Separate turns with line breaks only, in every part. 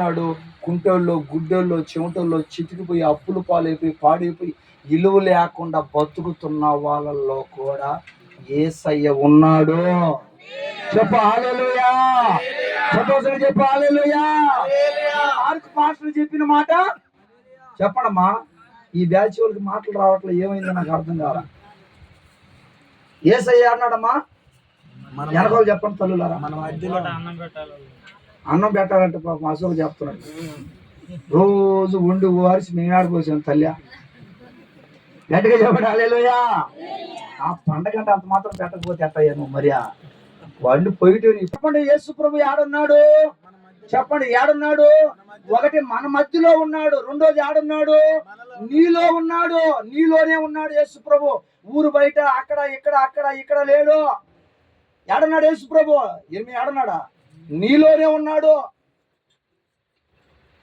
ఏమన్నాడు కుంటోళ్ళు గుడ్డోళ్ళు చెమటోళ్ళు చితికిపోయి అప్పులు పాలైపోయి పాడైపోయి ఇలువ లేకుండా బతుకుతున్న వాళ్ళల్లో కూడా ఏసయ్య ఉన్నాడు. చెప్పు హాలేలుయా సంతోషంగా చెప్పు మార్క్ చెప్పిన మాట చెప్పడమ్మా ఈ బ్యాచ్ వాళ్ళకి మాటలు రావట్లేదు ఏమైందో నాకు అర్థం కాల. ఏసయ్య అన్నాడమ్మా? వెనకాల చెప్పండి తల్లులారా.
మన అన్నం పెట్టాలి
అన్నం పెట్టాలంటే పాపం అసలు చెప్తున్నాడు. రోజు ఉండి వారిసి మేము ఆడిపోసాం తల్లి. గట్టిగా చెప్పడాలేలోయా ఆ పండగ అంటే అంత మాత్రం పెట్టకపోతే ఎట్టయ్యా నువ్వు మరియా? వండి పొయ్యిటి చెప్పండి యేసు ప్రభు ఆడున్నాడు చెప్పండి ఏడున్నాడు? ఒకటి మన మధ్యలో ఉన్నాడు రెండోది ఏడున్నాడు? నీలో ఉన్నాడు నీలోనే ఉన్నాడు యేసు ప్రభు. ఊరు బయట అక్కడ ఇక్కడ అక్కడ ఇక్కడ లేడు. ఏడన్నాడు యేసు ప్రభు? ఏమి ఏడన్నాడా? నీలోనే ఉన్నాడు.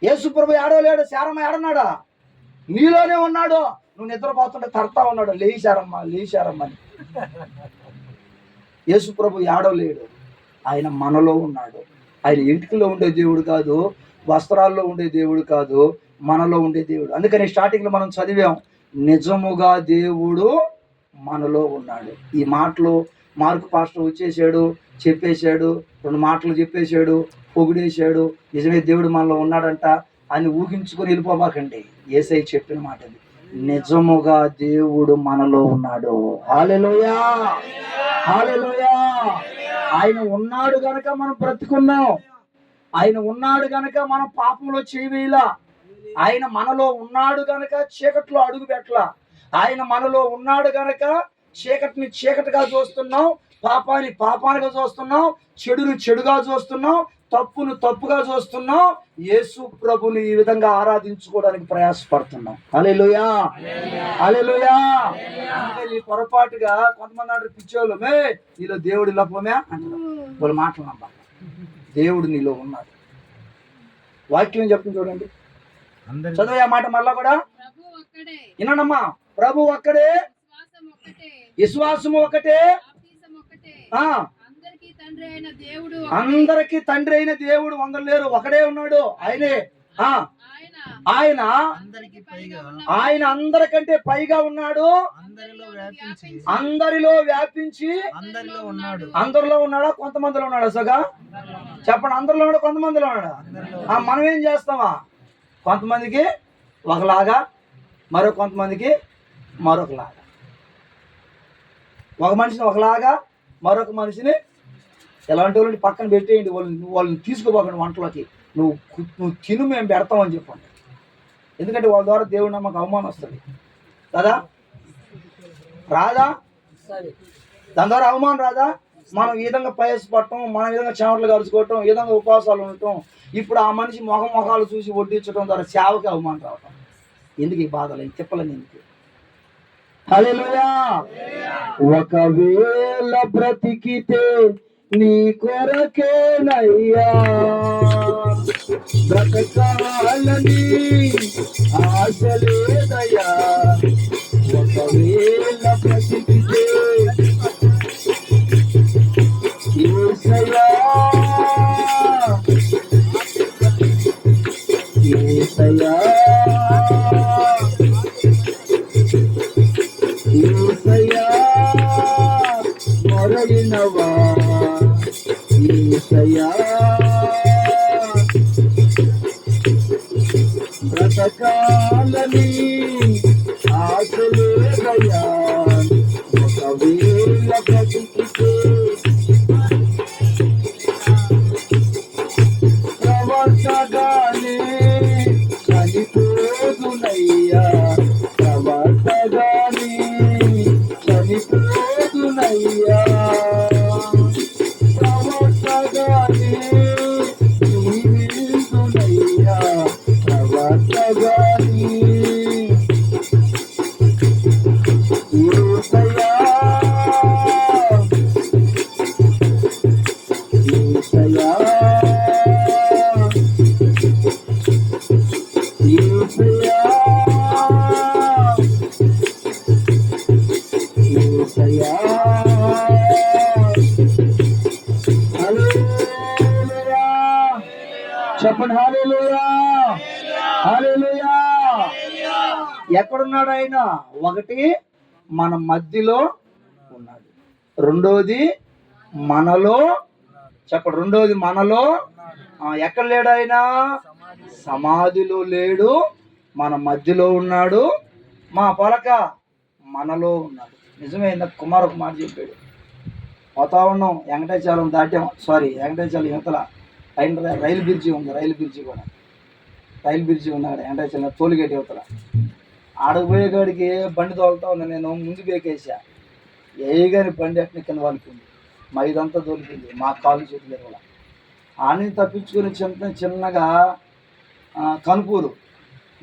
యేసుప్రభు ఏడో లేడు శారమ్మ ఏడన్నాడా? నీలోనే ఉన్నాడు. నువ్వు నిద్రపోతుంటే తడతా ఉన్నాడు. లేచారమ్మ లేచారమ్మ అని. యేసుప్రభు ఏడో లేడు. ఆయన మనలో ఉన్నాడు. ఆయన ఇంటికిలో ఉండే దేవుడు కాదు వస్త్రాల్లో ఉండే దేవుడు కాదు మనలో ఉండే దేవుడు. అందుకని స్టార్టింగ్లో మనం చదివాం నిజముగా దేవుడు మనలో ఉన్నాడు. ఈ మాటలు మార్కు పాస్టర్ వచ్చేసాడు. చెప్పేశాడు రెండు మాటలు చెప్పేశాడు పొగిడేశాడు నిజమే దేవుడు మనలో ఉన్నాడంట అని ఊహించుకొని వెళ్ళిపోమాకండి. ఏసై చెప్పిన మాట అది నిజముగా దేవుడు మనలో ఉన్నాడు. హాలెలోయా! హాలెలోయా! ఆయన ఉన్నాడు గనక మనం బ్రతుకున్నాం. ఆయన ఉన్నాడు గనక మనం పాపంలో చేయవేలా ఆయన మనలో ఉన్నాడు గనక చీకట్లో అడుగు పెట్టలా. ఆయన మనలో ఉన్నాడు గనక చీకటిని చీకటిగా చూస్తున్నాం. పాపాన్ని పాపానిగా చూస్తున్నాం చెడుని చెడుగా చూస్తున్నాం తప్పును తప్పుగా చూస్తున్నాం యేసు ప్రభుని ఈ విధంగా ఆరాధించుకోవడానికి ప్రయాసపడుతున్నాం. అలెలుయా అలెలుయా ఈ పొరపాటుగా కొంతమంది అంటారు పిచ్చోళ్ళు మే నీలో దేవుడి లోపమే అంటారు. వాళ్ళు మాటలు నమ్మ దేవుడు నీలో ఉన్నాడు. వాక్యం చెప్తుంది చూడండి.
అందరి
చదువు ఆ మాట మళ్ళా కూడా.
ప్రభు ఒక్కడే.
వినండమ్మా. ప్రభు ఒక్కడే.
విశ్వాసం
ఒకటే
అందరికీ తండ్రి అయిన దేవుడు
అందరికి తండ్రి అయిన దేవుడు వందలు లేరు ఒకడే ఉన్నాడు ఆయనే. ఆ.
ఆయన.
ఆయన
అందరికి పైగా
ఆయన అందరికంటే పైగా ఉన్నాడు.
అందరిలో వ్యాపించి.
అందరిలో వ్యాపించి
అందరిలో ఉన్నాడు.
అందరిలో ఉన్నాడా? కొంతమందిలో ఉన్నాడా సగా? చెప్పండి అందరిలో ఉన్నాడు కొంతమందిలో ఉన్నాడా? మనం ఏం చేస్తామా? కొంతమందికి ఒకలాగా మరో కొంతమందికి మరొకలాగా. ఒక మనిషిని ఒకలాగా మరొక మనిషిని ఎలాంటి వాళ్ళని పక్కన పెట్టేయండి వాళ్ళని నువ్వు వాళ్ళని తీసుకోపోకండి వంటలోకి. నువ్వు నువ్వు తిను మేము పెడతామని చెప్పండి. ఎందుకంటే వాళ్ళ ద్వారా దేవుడి నమ్మకం అవమానం వస్తుంది. కదా రాదా దాని ద్వారా అవమానం రాదా మనం ఈ విధంగా ప్రయాసపడటం మనం విధంగా చెమటలు కలుసుకోవటం ఈ విధంగా ఉపవాసాలు ఉండటం ఇప్పుడు ఆ మనిషి మొహ మొహాలు చూసి వడ్డించడం ద్వారా సేవకి అవమానం రావటం. ఎందుకు ఈ బాధలు? తిప్పలని ఎందుకు? హలోయా ఒకవేళ బ్రతికితే నీ కొరకేనయ్యా. బ్రతకాలని ఆశలే బ్రతకాలని ఆశలే ఒకవేళ ఉన్నాడు ఆయన? ఒకటి మన మధ్యలో ఉన్నాడు. రెండోది మనలో చెప్పడు రెండోది మనలో ఎక్కడ లేడు ఆయన? సమాధిలో లేడు. మన మధ్యలో ఉన్నాడు. మా పొలక మనలో ఉన్నాడు. నిజమే ఇందాక కుమార్ ఒక మాట చెప్పాడు. వాతావరణం వెంకటాచలం దాటాం. సారీ వెంకటాచలం యువతల రైలు రైలు బ్రిడ్జి ఉంది. రైలు బ్రిడ్జి కూడా. రైలు బ్రిడ్జి ఉంది అక్కడ. వెంకటాచలం తోలుగేట్ యువతల. ఆడపోయేకాడికి బండి తోలుతా ఉంది నేను ముందు బేకేసా. ఏగాని బండి అట్ని కింద వాళ్ళింది మా ఇదంతా తోలిపోయింది మా కాళ్ళు చేతులు కూడా ఆని తప్పించుకొని చిన్న చిన్నగా కనుపూరు.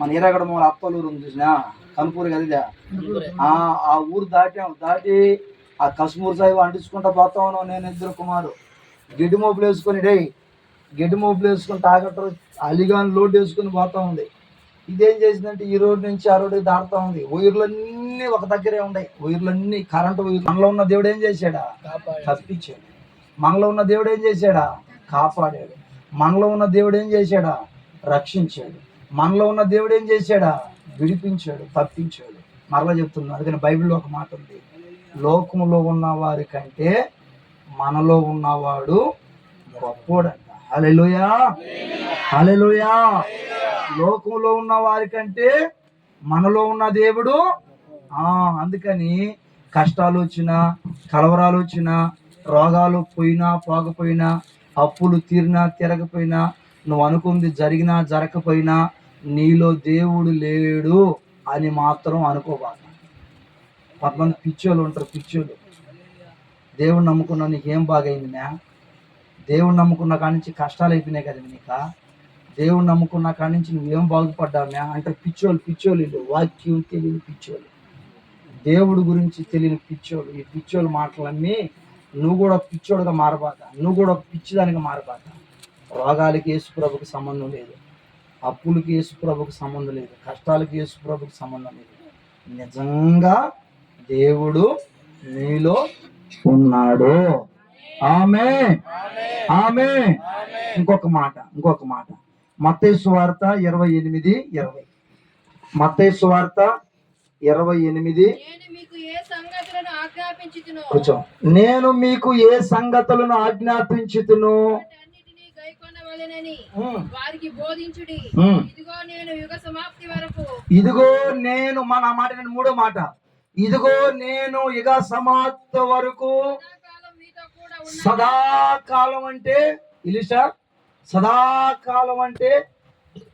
మన ఈరగడ మూల అప్పలూరు ఉంది చూసినా? కనుపూరు కదా ఇదే. ఆ ఆ ఊరు దాటాం. దాటి ఆ కశ్మూర్ సాహిబ్ అంటించుకుంటా పోతా ఉన్నాం నేను ఇద్దరు కుమారు గిడ్డి మోపులు వేసుకొని డే గిడ్డి మోపులు వేసుకొని తాగట్టు అలిగాని లోడ్ వేసుకొని పోతా ఉంది. ఇదేం చేసిందంటే ఈ రోడ్ నుంచి ఆ రోడ్డుకి దాడుతూ ఉంది. ఊర్లన్నీ ఒక దగ్గరే ఉన్నాయి ఊర్లన్నీ కరెంటు ఊర్లు మనలో ఉన్న దేవుడు ఏం చేశాడా? తప్పించాడు మనలో ఉన్న దేవుడు ఏం చేశాడా? కాపాడాడు. మనలో ఉన్న దేవుడు ఏం చేశాడా? రక్షించాడు. మనలో ఉన్న దేవుడు ఏం చేశాడా? విడిపించాడు తప్పించాడు. మరలా చెప్తున్నాను అందుకని బైబిల్లో ఒక మాట ఉంది. లోకములో ఉన్న వారి కంటే మనలో ఉన్నవాడు గొప్పోడంట. హల్లెలూయా. హల్లెలూయా. లోకంలో ఉన్న వారికంటే మనలో ఉన్న దేవుడు. ఆ అందుకని కష్టాలు వచ్చినా కలవరాలు వచ్చినా రోగాలు పోయినా పోకపోయినా అప్పులు తీరినా తిరగపోయినా నువ్వు అనుకుంది జరిగినా జరగకపోయినా నీలో దేవుడు లేడు అని మాత్రం అనుకోవాలి కొంతమంది పిచ్చోళ్ళు ఉంటారు పిచ్చోళ్ళు. దేవుడు నమ్ముకున్నా నీకేం బాగైంది మ్యా? దేవుడు నమ్ముకున్న కాడి నుంచి కష్టాలు అయిపోయినాయి కదా నీకా? దేవుడు నమ్ముకున్న కాడి నుంచి నువ్వేం బాగుపడ్డావు అంటే పిచ్చోళ్ళు పిచ్చోళ్ళు వీళ్ళు వాక్యం తెలియని పిచ్చోళ్ళు. దేవుడు గురించి తెలియని పిచ్చోళ్ళు. ఈ పిచ్చోళ్ళు మాటలన్నీ నువ్వు కూడా పిచ్చోడుగా మారబాక. నువ్వు కూడా పిచ్చిదానికి మారబాక. రోగాలకి యేసుప్రభుకి సంబంధం లేదు. అప్పులకి యేసుప్రభుకి సంబంధం లేదు. కష్టాలకి యేసుప్రభుకి సంబంధం లేదు. నిజంగా దేవుడు నీలో ఉన్నాడు. ఆమె ఆమె ఇంకొక మాట ఇంకొక మాట. మత్తేసు వార్త ఇరవై ఎనిమిది ఇరవై. మత్తేసు వార్త ఇరవై ఎనిమిది.
నేను మీకు ఏ సంగతులను ఆజ్ఞాపించుతునో
కొంచెం నేను మీకు ఏ సంగతులను ఆజ్ఞాపించుతును
వాటన్నిటినీ గైకొనవలెనని
ఉమ్,
వారికి బోధించుడి.
ఉమ్.
ఇదిగో నేను యుగ సమాప్తి వరకు
ఇదిగో నేను మన మాట నేను మూడో మాట. ఇదిగో నేను ఇక సమాప్త వరకు
సదాకాలం
అంటే ఇలిషా? సదాకాలం అంటే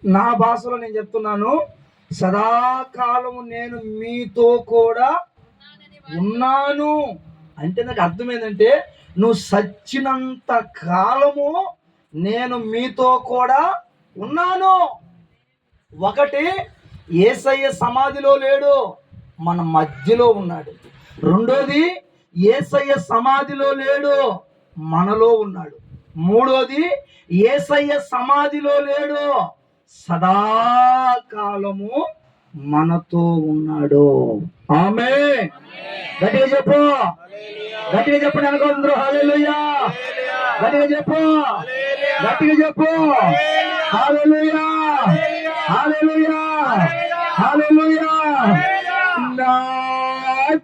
నా భాషలో నేను చెప్తున్నాను. సదాకాలము నేను మీతో కూడా ఉన్నాను. అంటే నాకు అర్థం ఏంటంటే నువ్వు సచ్చినంత కాలము నేను మీతో కూడా ఉన్నాను. ఒకటి ఏసయ్య సమాధిలో లేడు మన మధ్యలో ఉన్నాడు. రెండోది ఏసయ్య సమాధిలో లేడు మనలో ఉన్నాడు. మూడోది ఏసయ్య సమాధిలో లేడు. సదాకాలము మనతో ఉన్నాడు. ఆమె గట్టిగా చెప్పు. గట్టిగా చెప్పండి అనుకుందరు హాలేలుయా గట్టిగా చెప్పు. గట్టిగా చెప్పు. హాలేలుయా హాలేలుయా హాలేలుయా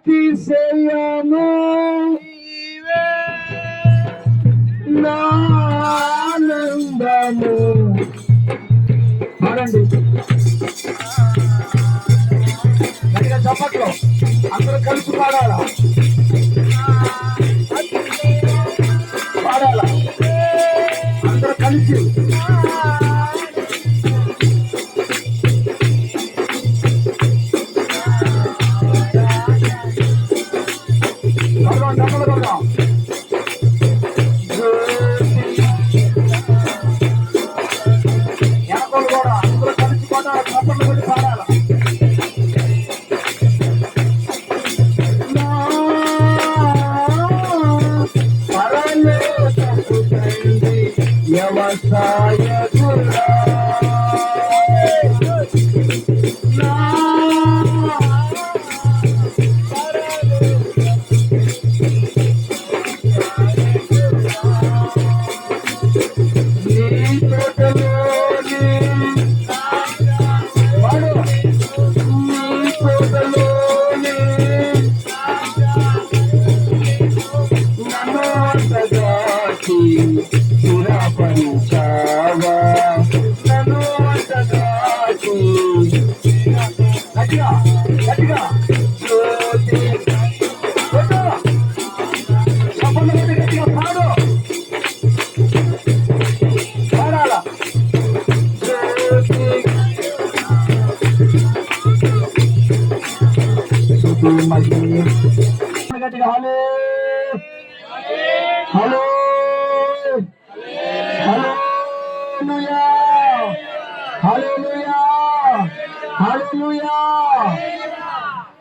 నాతిశయము ఆనందము. పాడండి గట్టిగా చప్పట్లో. అందరూ కలిసి పాడాలా పాడాలా? అందరూ కలిసి.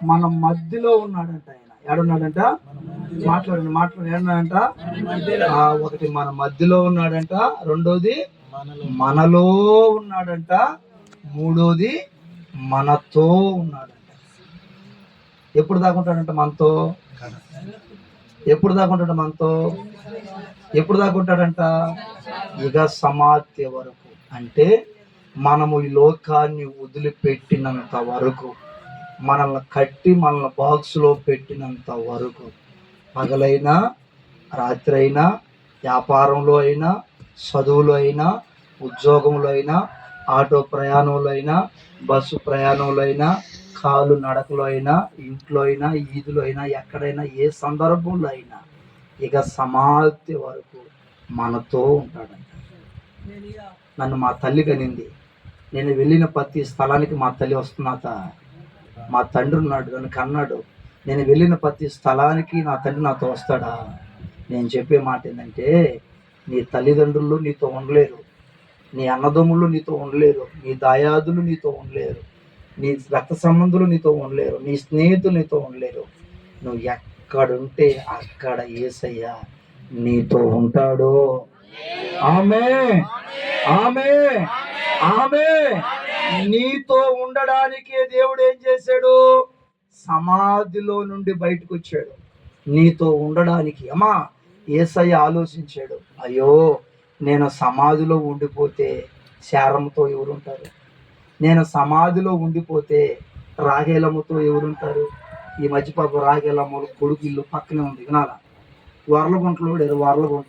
మన మధ్యలో ఉన్నాడంట ఆయన. ఏడున్నాడంట? మాట్లాడండి మాట్లాడు ఏడున్నాడంట? ఒకటి మన మధ్యలో ఉన్నాడంట రెండోది
మనలో
ఉన్నాడంట మూడోది మనతో ఉన్నాడంట. ఎప్పుడు దాకా ఉంటాడంట మనతో? ఎప్పుడు దాకా ఉంటాడు మనతో? ఎప్పుడు దాకుంటాడంట? ఇక సమాప్తి వరకు. అంటే మనము ఈ లోకాన్ని వదిలిపెట్టినంత వరకు. మనల్ని కట్టి మనల్ని బాక్స్లో పెట్టినంత వరకు పగలైనా రాత్రి అయినా వ్యాపారంలో అయినా చదువులో అయినా ఉద్యోగంలో అయినా ఆటో ప్రయాణంలో అయినా బస్సు ప్రయాణంలో అయినా కాలు నడకలో అయినా ఇంట్లో అయినా ఈదులో అయినా ఎక్కడైనా ఏ సందర్భంలో అయినా ఇక సమాప్తి వరకు మనతో ఉంటాడంట. నన్ను మా తల్లి కనింది. నేను వెళ్ళిన ప్రతి స్థలానికి మా తల్లి వస్తున్నాత మా తండ్రి ఉన్నాడు నన్ను కన్నాడు. నేను వెళ్ళిన ప్రతి స్థలానికి నా తండ్రి నాతో వస్తాడా? నేను చెప్పే మాట ఏంటంటే నీ తల్లిదండ్రులు నీతో ఉండలేరు. నీ అన్నదమ్ములు నీతో ఉండలేరు. నీ దాయాదులు నీతో ఉండలేరు. నీ రక్త సంబంధులు నీతో ఉండలేరు. నీ స్నేహితులు నీతో ఉండలేరు. నువ్వు ఎక్కడుంటే అక్కడ ఏసయ్య నీతో ఉంటాడో. ఆమె ఆమె ఆమె నీతో ఉండడానికే దేవుడు ఏం చేశాడు? సమాధిలో నుండి బయటకు వచ్చాడు. నీతో ఉండడానికి అమ్మా ఏసయ్య ఆలోచించాడు. అయ్యో నేను సమాధిలో ఉండిపోతే శారమ్మతో ఎవరుంటారు? నేను సమాధిలో ఉండిపోతే రాగేలమ్మతో ఎవరుంటారు? ఈ మధ్య పాప రాగేలమ్మలు కొడుకు ఇల్లు పక్కనే ఉంది వినాలా? వరలగుంటలో వరలగుంట.